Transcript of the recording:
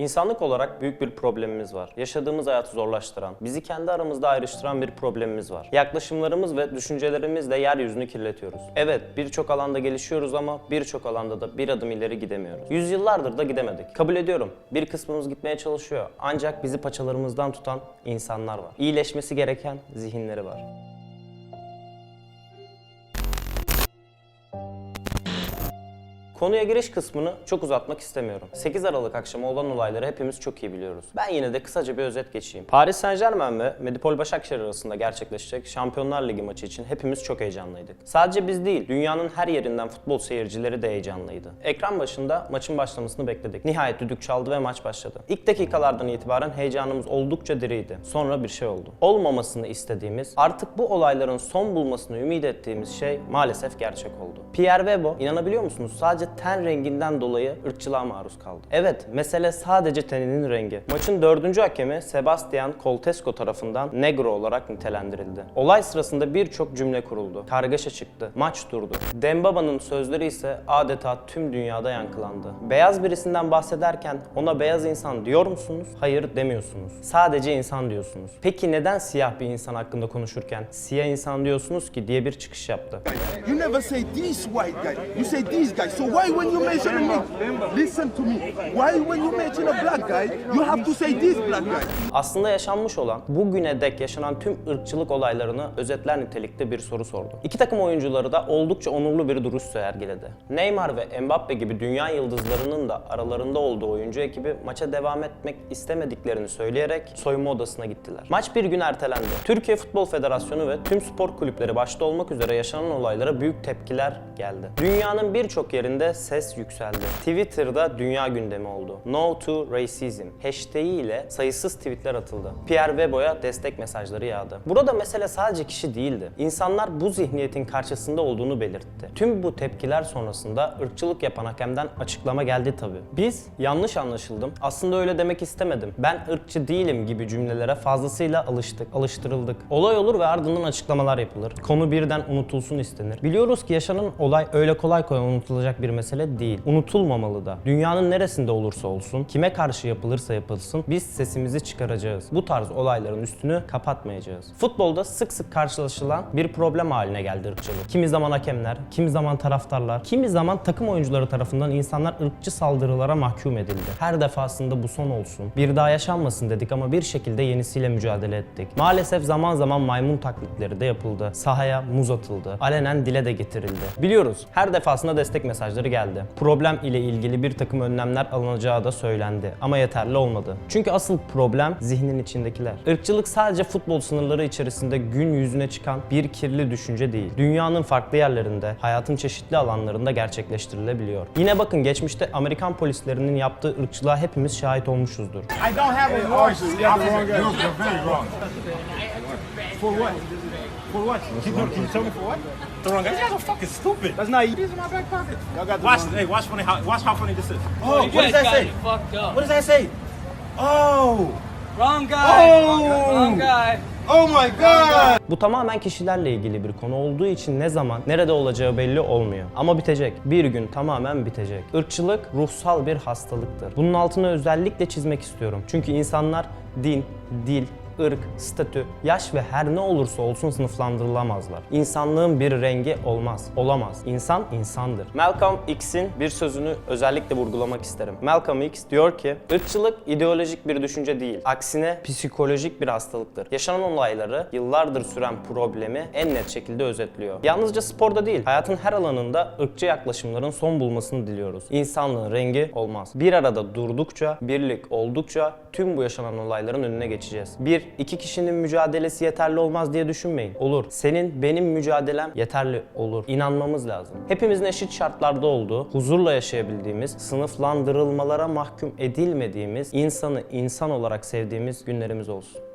İnsanlık olarak büyük bir problemimiz var. Yaşadığımız hayatı zorlaştıran, bizi kendi aramızda ayrıştıran bir problemimiz var. Yaklaşımlarımız ve düşüncelerimizle yeryüzünü kirletiyoruz. Evet, birçok alanda gelişiyoruz ama birçok alanda da bir adım ileri gidemiyoruz. Yüzyıllardır da gidemedik. Kabul ediyorum. Bir kısmımız gitmeye çalışıyor. Ancak bizi paçalarımızdan tutan insanlar var. İyileşmesi gereken zihinleri var. Konuya giriş kısmını çok uzatmak istemiyorum. 8 Aralık akşamı olan olayları hepimiz çok iyi biliyoruz. Ben yine de kısaca bir özet geçeyim. Paris Saint Germain ve Medipol Başakşehir arasında gerçekleşecek Şampiyonlar Ligi maçı için hepimiz çok heyecanlıydık. Sadece biz değil, dünyanın her yerinden futbol seyircileri de heyecanlıydı. Ekran başında maçın başlamasını bekledik. Nihayet düdük çaldı ve maç başladı. İlk dakikalardan itibaren heyecanımız oldukça diriydi. Sonra bir şey oldu. Olmamasını istediğimiz, artık bu olayların son bulmasını ümit ettiğimiz şey maalesef gerçek oldu. Pierre Webo, inanabiliyor musunuz? Sadece ten renginden dolayı ırkçılığa maruz kaldı. Evet, mesele sadece teninin rengi. Maçın dördüncü hakemi Sebastian Coltesco tarafından negro olarak nitelendirildi. Olay sırasında birçok cümle kuruldu. Kargaşa çıktı. Maç durdu. Dembaba'nın sözleri ise adeta tüm dünyada yankılandı. Beyaz birisinden bahsederken ona beyaz insan diyor musunuz? Hayır demiyorsunuz. Sadece insan diyorsunuz. Peki neden siyah bir insan hakkında konuşurken siyah insan diyorsunuz ki diye bir çıkış yaptı. You never say these white guys. You say these guys. So why when you mention me, listen to me. Why when you mention a black guy, you have to say these black guys? Aslında yaşanmış olan, bugüne dek yaşanan tüm ırkçılık olaylarını özetler nitelikte bir soru sordu. İki takım oyuncuları da oldukça onurlu bir duruş sergiledi. Neymar ve Mbappe gibi dünya yıldızlarının da aralarında olduğu oyuncu ekibi maça devam etmek istemediklerini söyleyerek soyunma odasına gittiler. Maç bir gün ertelendi. Türkiye Futbol Federasyonu ve tüm spor kulüpleri başta olmak üzere yaşanan olaylara büyük tepkiler geldi. Dünyanın birçok yerinde ses yükseldi. Twitter'da dünya gündemi oldu. No to Racism hashtag ile sayısız tweetler atıldı. Pierre Webo'ya destek mesajları yağdı. Burada mesele sadece kişi değildi. İnsanlar bu zihniyetin karşısında olduğunu belirtti. Tüm bu tepkiler sonrasında ırkçılık yapan hakemden açıklama geldi tabi. Biz yanlış anlaşıldım. Aslında öyle demek istemedim. Ben ırkçı değilim gibi cümlelere fazlasıyla alıştık, alıştırıldık. Olay olur ve ardından açıklamalar yapılır. Konu birden unutulsun istenir. Biliyoruz ki yaşanan olay öyle kolay kolay unutulacak bir mesele değil. Unutulmamalı da. Dünyanın neresinde olursa olsun, kime karşı yapılırsa yapılsın biz sesimizi çıkaracağız. Bu tarz olayların üstünü kapatmayacağız. Futbolda sık sık karşılaşılan bir problem haline geldi ırkçılık. Kimi zaman hakemler, kimi zaman taraftarlar, kimi zaman takım oyuncuları tarafından insanlar ırkçı saldırılara mahkum edildi. Her defasında bu son olsun. Bir daha yaşanmasın dedik ama bir şekilde yenisiyle mücadele ettik. Maalesef zaman zaman maymun taklitleri de yapıldı. Sahaya muz atıldı. Alenen dile de getirildi. Biliyoruz her defasında destek mesajları geldi. Problem ile ilgili bir takım önlemler alınacağı da söylendi. Ama yeterli olmadı. Çünkü asıl problem zihnin içindekiler. Irkçılık sadece futbol sınırları içerisinde gün yüzüne çıkan bir kirli düşünce değil. Dünyanın farklı yerlerinde, hayatın çeşitli alanlarında gerçekleştirilebiliyor. Yine bakın geçmişte Amerikan polislerinin yaptığı ırkçılığa hepimiz şahit olmuşuzdur. I don't have a voice. You. For what? For what? Can you, you tell me for what? The wrong guy. You guys are fucking stupid. That's not. These in my back pocket. Y'all got the Watch, wrong- hey, watch funny how, watch how funny this is. Oh, You what does that got say? it fucked up. What does that say? Oh. Wrong guy. Oh! Wrong guy. Oh my God. Bu tamamen kişilerle ilgili bir konu olduğu için ne zaman, nerede olacağı belli olmuyor. Ama bitecek. Bir gün tamamen bitecek. Irkçılık ruhsal bir hastalıktır. Bunun altını özellikle çizmek istiyorum. Çünkü insanlar din, dil, ırk, statü, yaş ve her ne olursa olsun sınıflandırılamazlar. İnsanlığın bir rengi olmaz, olamaz. İnsan insandır. Malcolm X'in bir sözünü özellikle vurgulamak isterim. Malcolm X diyor ki, ırkçılık ideolojik bir düşünce değil, aksine psikolojik bir hastalıktır. Yaşanan olayları, yıllardır süren problemi en net şekilde özetliyor. Yalnızca sporda değil, hayatın her alanında ırkçı yaklaşımların son bulmasını diliyoruz. İnsanlığın rengi olmaz. Bir arada durdukça, birlik oldukça tüm bu yaşanan olayların önüne geçeceğiz. Bir, iki kişinin mücadelesi yeterli olmaz diye düşünmeyin. Olur. Senin, benim mücadelem yeterli olur. İnanmamız lazım. Hepimizin eşit şartlarda olduğu, huzurla yaşayabildiğimiz, sınıflandırılmalara mahkum edilmediğimiz, insanı insan olarak sevdiğimiz günlerimiz olsun.